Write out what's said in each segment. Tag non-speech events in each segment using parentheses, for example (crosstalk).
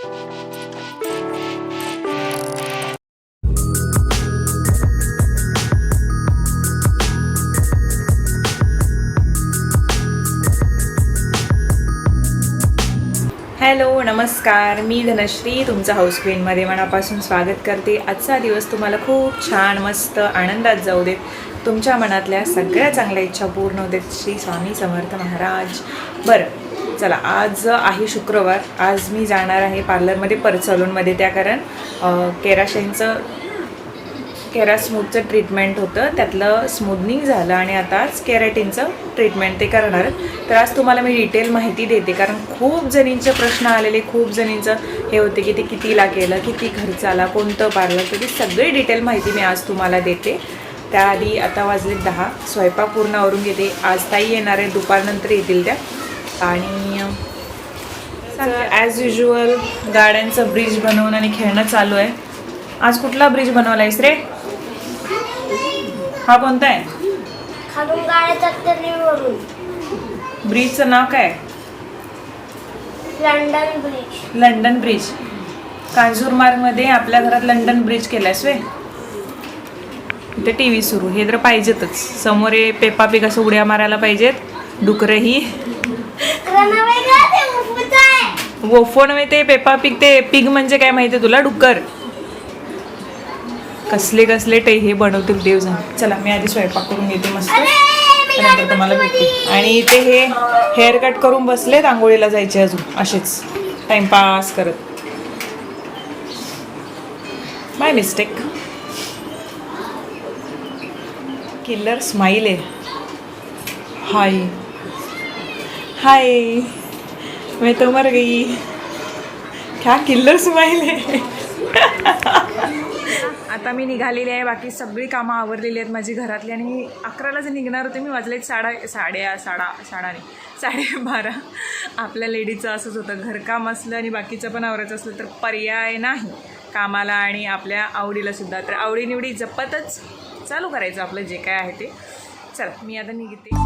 Hello नमस्कार. मी धनश्री तुमचं house क्वीनमध्ये मनापासून स्वागत करते. आजचा दिवस तुम्हाला खूप छान मस्त आनंदात जाऊ देत. तुमच्या मनातल्या सगळ्या चांगल्या इच्छा पूर्ण होतात. श्री स्वामी समर्थ महाराज. बरं चला आज आहे शुक्रवार. आज मी जाणार आहे पार्लरमध्ये परत सलूनमध्ये. त्या कारण केराशेंचं केरा स्मूथचं ट्रीटमेंट होतं. त्यातलं स्मूदनिंग झालं आणि आताच केराटिनचं ट्रीटमेंट ते करणार तर आज तुम्हाला मी डिटेल माहिती देते कारण खूप जणींचे प्रश्न आलेले खूप जणींचं हे होते की ते कितीला केलं किती खर्च आला कोणतं पार्लर तर ती सगळी डिटेल माहिती मी आज तुम्हाला देते. त्याआधी आता वाजले दहा. स्वयंपाक पूर्ण आवरून घेते. आज ताई येणार आहे दुपारनंतर येतील त्या. आणि ॲज युजुअल गाड्यांचं ब्रिज बनवून आणि खेळणं चालू आहे. आज कुठला ब्रिज बनवला आहेस रे? हा कोणता आहे? खालून गाड्या ब्रिजचं नाव काय? लंडन ब्रिज लंडन ब्रिज कांजूरमार्गमध्ये आपल्या घरात लंडन ब्रिज केलायस वे इथे टी व्ही सुरू. हे तर पाहिजेतच. समोर हे पेपा पिग असं उड्या मारायला पाहिजेत. डुकरंही क्रना वेगळा ते मुफत आहे वोफो नव्हे ते पेपा पिग ते पिग म्हणजे काय माहिती आहे तुला? डुक्कर. कसले कसले टे हे बनवतील देव जाण. चला मी आधी स्वयंपाक करून घेते मस्त. त्यानंतर तुम्हाला भेटते. आणि इथे हे हेअर कट करून बसलेत आंघोळीला जायचे अजून. असेच. टाइमपास करत. माय मिस्टेक किल्लर स्माइल आहे. हाय. हाय मैं तो मर गई क्या किल्लर स्माईल आहे आता मी निघालेली आहे. बाकी सगळी कामं आवरलेली आहेत माझी घरातली. आणि मी अकराला जे निघणार होते मी. वाजलेत साडा साड्या साडा साडा नाही साडेबारा आपल्या लेडीचं असंच होतं. घरकाम असलं आणि बाकीचं पण आवरायचं असलं तर पर्याय नाही. कामाला आणि आपल्या आवडीला सुद्धा. तर आवडीनिवडी जपतच चालू करायचं आपलं जे काय आहे ते. चला मी आता निघते.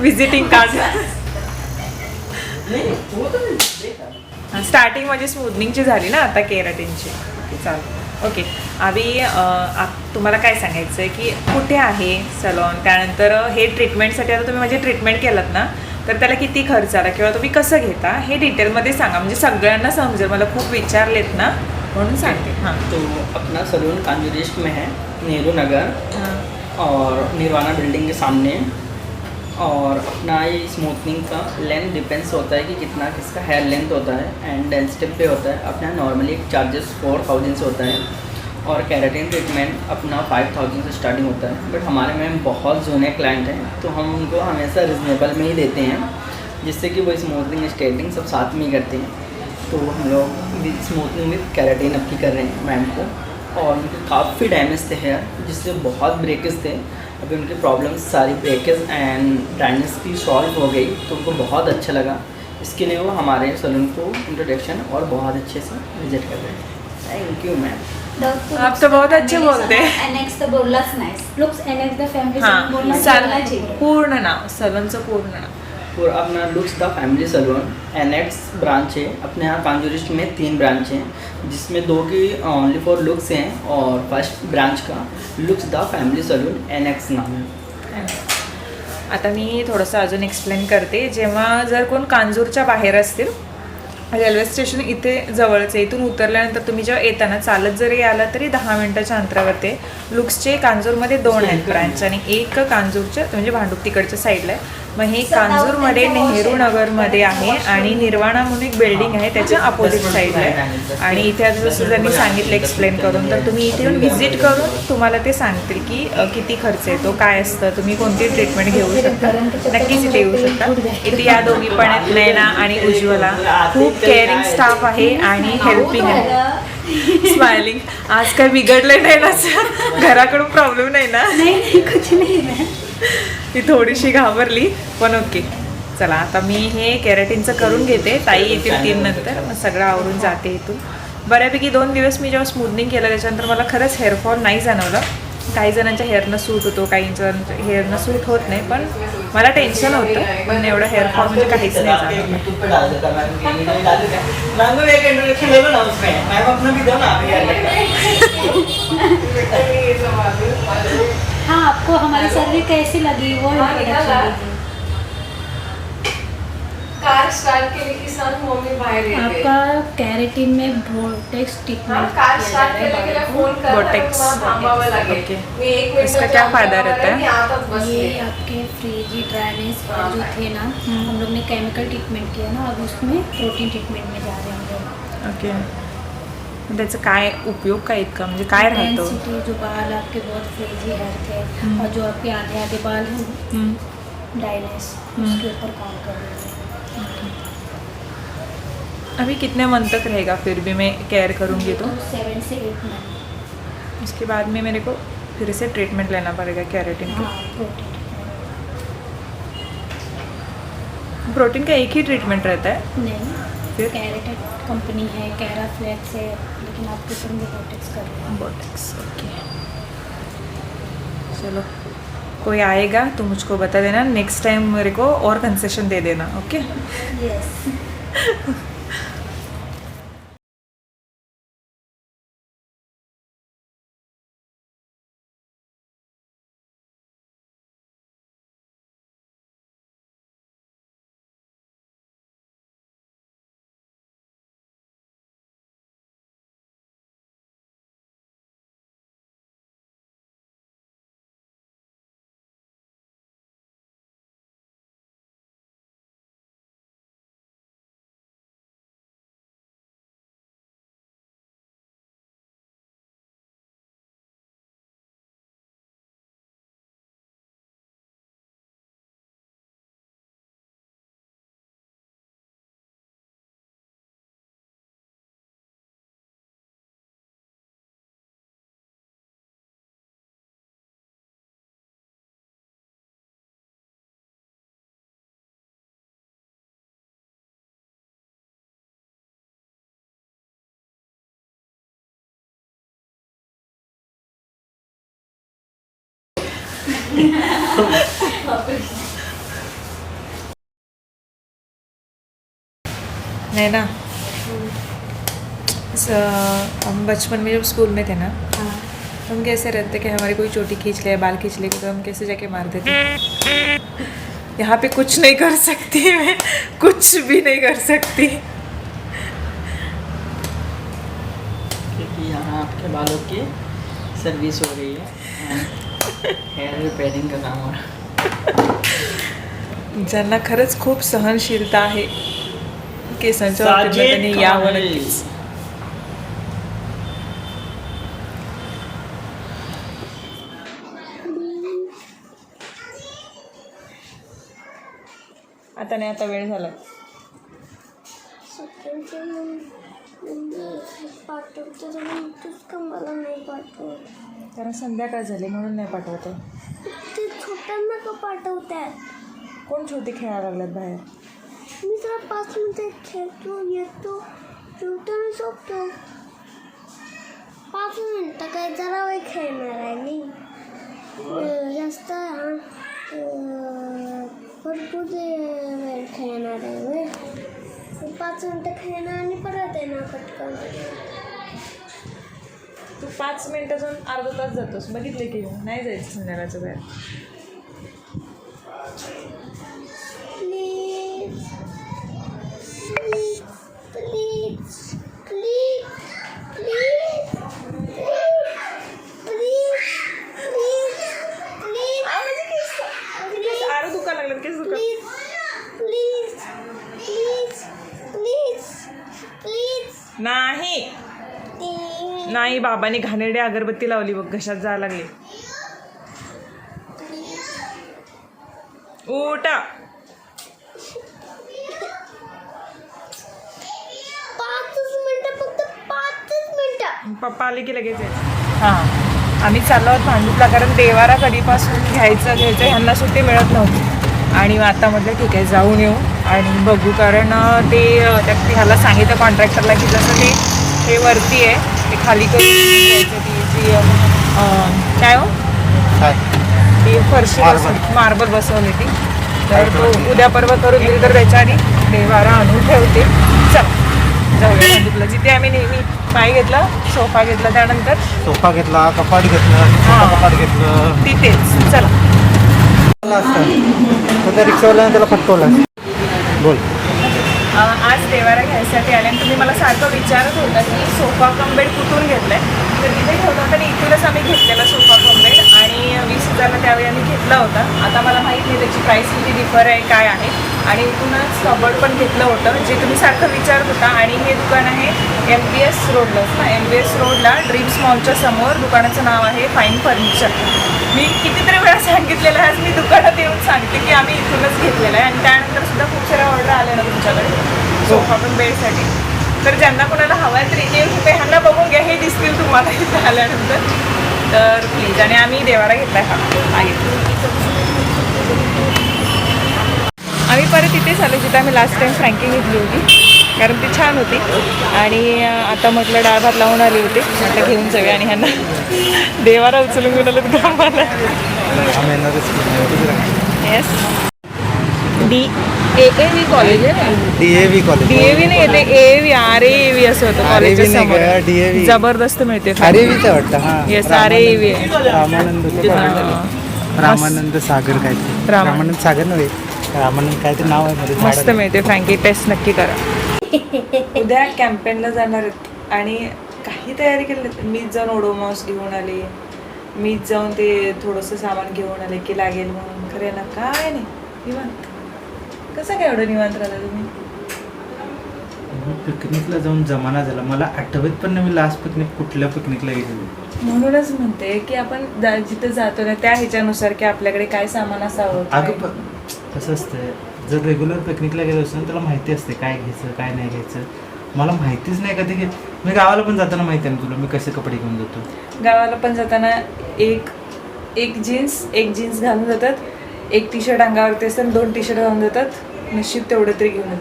विजिटिंग कार्ड स्टार्टिंग माझी स्मूदनिंगची झाली ना आता केराटिनची. चालेल ओके आम्ही तुम्हाला काय सांगायचं आहे की कुठे आहे सलॉन त्यानंतर हे ट्रीटमेंटसाठी आता तुम्ही माझी ट्रीटमेंट केलात ना तर त्याला किती खर्च आला किंवा तुम्ही कसं घेता हे डिटेलमध्ये सांगा. म्हणजे सगळ्यांना समजेल. मला खूप विचारलेत ना म्हणून सांगते. हां. तो अपना सलून कांजुरिस्ट में है नेहरू नगर. हां. और निर्वाणा बिल्डिंग के सामने. और अपना ये स्मूथनिंग का लेंथ डिपेंड्स होता है कि कितना किसका हेयर लेंथ होता है एंड डेंसिटी पे होता है। अपना नॉर्मली एक चार्जेस फोर थाउज़ेंड से होता है और कैरेटिन ट्रीटमेंट अपना फाइव थाउज़ेंड से स्टार्टिंग होता है। बट हमारे में बहुत जूने क्लाइंट हैं तो हम उनको हमेशा रिजनेबल में ही देते हैं, जिससे कि वो स्मूथनिंग स्ट्रेटनिंग सब साथ में ही करते हैं। तो हम लोग स्मूथनिंग विद कैरेटिन अब की कर रहे हैं मैम को। और उनके काफ़ी डैमेज थे हेयर जिससे बहुत ब्रेकेज थे। अभी उनकी प्रॉब्लम्स सारी ब्रेकेज एंड ड्राइनेस की सॉल्व हो गई तो उनको बहुत अच्छा लगा। इसके लिए वो हमारे सलून को इंट्रोडक्शन और बहुत अच्छे से विज़िट कर रहे हैं। थैंक यू मैम आप तो बहुत अच्छे बोलते हैं। हाँ पूर्ण नाव सलूनचं पूर्ण नाव और अपना Looks the family salon N X branch है अपने यहाँ कांजुरिस्ट में तीन ब्रांच हैं जिसमें दो की ओनली फॉर लुक्स हैं और फर्स्ट ब्रांच का Looks the family salon N X नाम है आता मी थोडंसं अजून एक्सप्लेन करते जेव्हा जर कोण कांजूरच्या बाहेर असतील रेल्वे स्टेशन इथे जवळच आहे इथून उतरल्यानंतर तुम्ही जेव्हा येताना चालत जरी आला तरी दहा मिनिटाच्या अंतरावरती. लुक्सचे कांजूरमध्ये दोन आहेत (laughs) ब्रांच आणि एक कांजूरच्या म्हणजे भांडूप तिकडच्या साईडला आहे मग हे कांजूरमध्ये नेहरू नगरमध्ये आहे आणि निर्वाणा म्हणून एक बिल्डिंग आहे त्याच्या अपोजिट साईडला आहे. आणि इथे आता जसं त्यांनी सांगितलं एक्सप्लेन करून तर तुम्ही इथे येऊन व्हिजिट करून तुम्हाला ते सांगतील की किती खर्च येतो काय असतं तुम्ही कोणती ट्रीटमेंट घेऊ शकता. नक्कीच इथे येऊ शकता. इथे या दोघी पण आहेत नयना आणि उज्ज्वला. खूप केअरिंग स्टाफ आहे आणि हेल्पिंग आहे. स्माइलिंग आज काय बिघडलं नाही ना घराकडून प्रॉब्लेम नाही ना? नाही कुछ नाही ती थोडीशी घाबरली पण ओके. चला आता मी हे केराटिनचं करून घेते. ताई येतील तीन नंतर. मग सगळं आवरून जाते इथून. बऱ्यापैकी दोन दिवस मी जेव्हा स्मूदनिंग केलं त्याच्यानंतर मला खरंच हेअरफॉल नाही जाणवलं. काही जणांच्या हेअरनं सूट होतो काही जणांच्या हेअरनं सूट होत नाही पण मला टेन्शन होतं. पण एवढं हेअरफॉल म्हणजे काहीच नाही हमारी कैसी लगी वो? दीजिए कार स्टार्ट केली की सांग मम्मी बाहेर आपका कैरेटिन में बोटेक्स हा, ट्रीटमेंट कार स्टार्ट की फ़ोन कर. थांबावं लागेल ओके. मी एक मिनिट इसका क्या फ़ायदा रहता है? ये आपके फ्रीजी ड्राइनेस जो थे ना हम लोग ने केमिकल ट्रीटमेंट किया ना अब उसमें प्रोटीन ट्रीटमेंट में जा रहे हैं हम लोग। ओके मग त्याचं काय उपयोग काय इतका? म्हणजे काय राहतो? जो बाल आपके बहुत फ्रीजी हेयर थे और जो आपके आधे आधे बाल हैं हम्म. डाइनेस हम्म. उसके ऊपर काम कर रहे हैं। अभी कितने मंथ तक रहेगा? फिर भी मैं केयर करूँगी तो? सेवन से एट मंथ उसके बाद में मेरे को फिर से ट्रीटमेंट लेना पड़ेगा कैरेटिन की। प्रोटीन का एक ही ट्रीटमेंट रहता है? नहीं। फिर? कैरेटेड कंपनी है कैरा फ्लैक्स है लेकिन आप किसमें बोटेक्स कर रहे हैं। बोटेक्स ओके चलो कोई आएगा तो मुझको बता देना। नेक्स्ट टाइम मेरे को और कंसेशन दे देना ओके यस (laughs) ना स- हम बचपन में जब स्कूल में थे ना हाँ। हम कैसे रहते कि हमारी कोई चोटी खींच ले बाल खींच ले तो हम कैसे जाके मार देते? यहाँ पे कुछ नहीं कर सकती मैं कुछ भी नहीं कर सकती। क्योंकि यहाँ आपके बालों की सर्विस हो रही है। हेयर रिपेयरिंग का काम हो रहा है ज्यांना खरंच खूप सहनशीलता आहे केसांच्या बाबतीत साजिद त्यांनी यावं खान. नक्कीच आता नाही आता वेळ झाला. पाठवते तूच का मला नाही पाठवत कारण संध्याकाळ झाली म्हणून नाही पाठवत आहे. ते छोट्यांना का पाठवतात कोण छोटे खेळायला लागल्यात बाहेर मी जरा पाच मिनिटं खेळतो येतो जेवतो झोपतो पाच मिनटं काय जरा वेळ खेळणार आहे मी जास्त भरपूर वेळ खेळणार आहे पाच मिनटं खेळणं आणि परत येणार पटकन. तू पाच मिनिटं जाऊन अर्धा तास जातोस. बघितले की नाही जायचं संध्याकाळचं बाहेर? बाबाने घाणेरडी अगरबत्ती लावली बघ घशात जायला लागली. उठा. पप्पा आले की लगेच हां. आम्ही चाललो आहोत भांडूपला कारण देवारा कधीपासून घ्यायचं घ्यायचं ह्यांना सुट्टी मिळत नव्हती. आणि आता म्हटलं ठीक आहे जाऊन येऊ. आणि बघू कारण ते त्या ह्याला सांगितलं कॉन्ट्रॅक्टरला की जसं ते हे वरती आहे. ते खाली करून घ्यायचं ती जी अं, काय हो? Marble. बसवली- मार्बल. बसवली ती. तर तो उद्या परवा करून दिली तर त्याच्या आधी देवारा आणून ठेवते. चल जाऊया जिथे आम्ही नेहमी पाय घेतला सोफा घेतला त्यानंतर. सोफा घेतला कपाट घेतलं हा. कपाट घेतलं. तिथेच. चला. मला असतं. तर त्या रिक्षावाल्याने त्याला फटकवलं बोल. आज देवारा घ्यायसाठी आले आणि तुम्ही मला सारखं विचारत होता की सोफा कम बेड कुठून घेतलाय? तर इथे ठेवला होतं आणि इथूनच आम्ही घेतलेला सोफा कम बेड आणि वीस हजारला त्यावेळी आम्ही घेतला होता. आता मला माहीत नाही त्याची प्राईस किती डिफर आहे काय आहे. आणि इथूनच कबड पण घेतलं होतं जे तुम्ही सारखं विचारत होता. आणि हे दुकान आहे एम बी एस रोडलाच ना. एम बी एस रोडला ड्रीम्स मॉलच्या समोर दुकानाचं नाव आहे फाईन फर्निचर मी कितीतरी वेळा सांगितलेलं आहे आज मी दुकानात येऊन सांगते की आम्ही इथूनच घेतलेलं आहे. आणि त्यानंतर सुद्धा खूप साऱ्या ऑर्डर आल्या ना तुमच्याकडे. सोफा पण बेडसाठी तर ज्यांना कोणाला हवं आहे तर इथे येऊन ते ह्यांना बघून घ्या हे दिसतील तुम्हाला इथे आल्यानंतर. तर प्लीज आणि आम्ही देवारा घेतलाय हा. हा घेतला आम्ही परत इथेच आलो जिथे आम्ही लास्ट टाइम फ्रँकिंग घेतली होती कारण ती छान होती आणि आता म्हटलं डाळ भात लावून आली होती म्हटलं घेऊन जाऊया आणि ह्यांना (laughs) देवारा उचलून घेऊन आलं की. Yes D A A V college आहे ना DAV college D A V नाही येते A V R A V असं होतं कॉलेजच्या समोर गं, DAV. जबरदस्त मिळते आरेवीचं वाटतं हा Yes, RAV आहे. रामानंद. रामानंद सागर रामानंद. रामानंद सागर नव्हे काहीतरी नाव आहे मध्ये मस्त. मिळते फ्रँकी टेस्ट नक्की करा. (laughs) उद्या कॅम्पेनला जाणार आहेत. आणि काही तयारी केली मीच जाऊन ओडोमॉस घेऊन आले. मीच जाऊन ते थोडंसं सामान घेऊन आले की लागेल म्हणून. खरे ना? काय नाही. निवांत. कसं काय एवढं निवांत राहिलं तुम्ही? पिकनिकला जाऊन जमाना झाला. मला आठवत पण नाही मी लास्ट पिकनिक कुठल्या पिकनिकला गेलेलो. म्हणूनच म्हणते की आपण जिथं जातो ना त्या ह्याच्यानुसार की आपल्याकडे काय सामान असावं अगं कसं असतं जर रेग्युलर पिकनिकला गेलो असतो त्याला माहिती असते काय घ्यायचं काय नाही घ्यायचं. मला माहितीच नाही कधी घे मी गावाला पण जाताना माहिती आहे ना तुला मी कसे कपडे घेऊन जातो? गावाला पण जाताना एक एक जीन्स एक जीन्स घालून जातात. एक टी शर्ट अंगावरती असतं आणि दोन टी शर्ट घालून जातात. नशीब तेवढं तरी घेऊन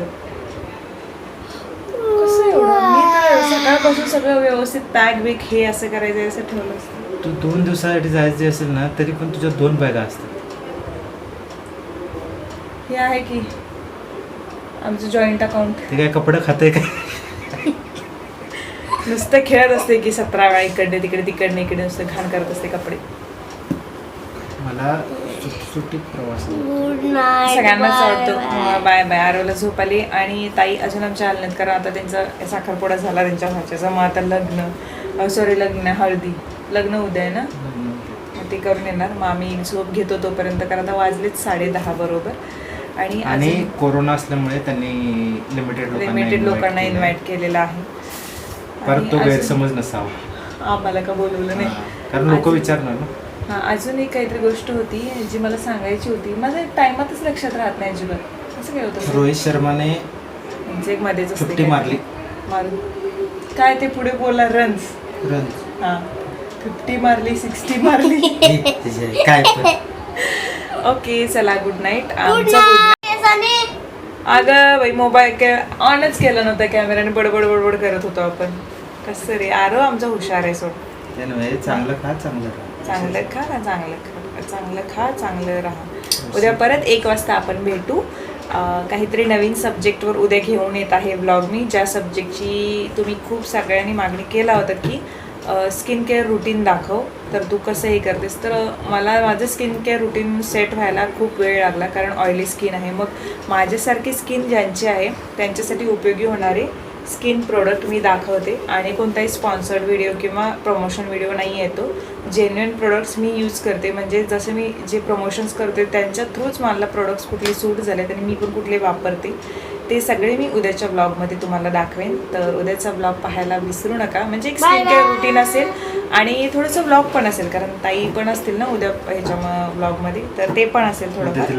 कसं एवढं? मी तर सकाळपासून सगळं व्यवस्थित पॅक बिक हे असं करायचं असं ठेवलं असतं. तू दोन दिवसासाठी जायचे असेल ना तरी पण तुझ्या दोन बॅगा असतात. हे आहे की आमचं जॉईंट अकाउंट ते काय कपडे खाते काय? नुसतं खेळत असते की सतरा वेळा इकडे तिकडे तिकडे इकडे नुसतं घाण करत असते कपडे. मला सुटसुटीत प्रवास गुड नाईट सगळ्यांनाच आवडतो. बाय बाय आरवला झोप आली आणि ताई अजून आमच्या आल्या नाहीत कारण आता त्यांचा साखरपुडा झाला त्यांच्या भाच्याचा. मग आता लग्न. सॉरी लग्न हळदी. लग्न उद्या आहे ना? मग ते करून येणार. मग आम्ही झोप घेतो तोपर्यंत कारण आता वाजलेच साडे दहा बरोबर. आणि आणि कोरोना असल्यामुळे त्यांनी लिमिटेड लिमिटेड लोकांना इन्व्हाइट केलेलं आहे. परत तो गैरसमज नसावा. आम्हाला का बोलवलं नाही? कारण लोक विचारणार ना. हां अजून एक काहीतरी गोष्ट होती जी मला सांगायची होती. माझं टायमातच लक्षात राहत नाही अजिबात. असं काय होतं? रोहित शर्माने म्हणजे एक मध्येच 50 काय. मारली. मारून. काय ते पुढे बोला रन्स रन हां. फिफ्टी मारली सिक्स्टी मारली. (laughs) काय ओके चला गुड नाईट आमचा गुड अगं बाई मोबाईल ऑनच केला नव्हता कॅमेराने बडबड बडबड करत होतो आपण. कसं रे आरो आमचा हुशार आहे सोड. चांगलं खा चांगलं चांगलं खा ना चांगलं खा चांगलं खा चांगलं राहा. उद्या परत एक वाजता आपण भेटू. काहीतरी नवीन सब्जेक्टवर उद्या घेऊन येत आहे ब्लॉग मी. ज्या सब्जेक्टची तुम्ही खूप सगळ्यांनी मागणी केला होता की स्किन केअर रुटीन दाखव. तर तू कसं हे करतेस? तर मला माझं स्किन केअर रुटीन सेट व्हायला खूप वेळ लागला कारण ऑइली स्किन आहे. मग माझ्यासारखी स्किन ज्यांची आहे त्यांच्यासाठी उपयोगी होणारे स्किन प्रोडक्ट मी दाखवते. आणि कोणताही स्पॉन्सर्ड व्हिडिओ किंवा प्रमोशन व्हिडिओ नाही येतो जेन्युन प्रोडक्ट्स मी यूज करते. म्हणजे जसं मी जे प्रमोशन्स करते त्यांच्या थ्रूच मला प्रोडक्ट्स कुठले सूट झाले आणि मी पण कुठले वापरते. ते सगळे मी उद्याच्या ब्लॉगमध्ये तुम्हाला दाखवेन. तर उद्याचा ब्लॉग पाहायला विसरू नका. म्हणजे एक स्किन केअर रुटीन असेल आणि थोडंसं ब्लॉग पण असेल कारण ताई पण असतील ना उद्या ह्याच्या ब्लॉगमध्ये तर ते पण असेल थोडंफार.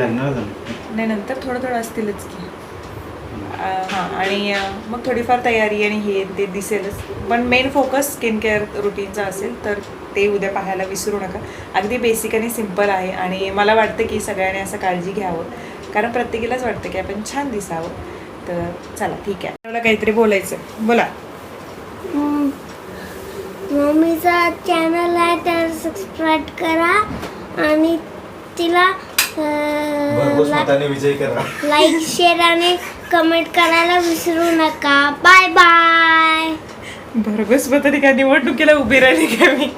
नाही नंतर थोडं थोडं असतीलच की. हां आणि मग थोडीफार तयारी आणि हे ते दिसेलच. पण मेन फोकस स्किन केअर रुटीनचा असेल तर ते उद्या पाहायला विसरू नका. अगदी बेसिक आणि सिंपल आहे. आणि मला वाटतं की सगळ्यांनी असं काळजी घ्यावं. कारण प्रत्येकीलाच वाटतं की आपण छान दिसावं. तर चला ठीक आहे. मला काहीतरी बोलायचं बोला. मम्मीचा चॅनल आहे तर सबस्क्राईब करा आणि तिला मताने विजय करा. लाईक शेअर आणि कमेंट करायला विसरू नका. बाय बाय भरघोस तरी काय निवडणुकीला उभी राहिली का मी?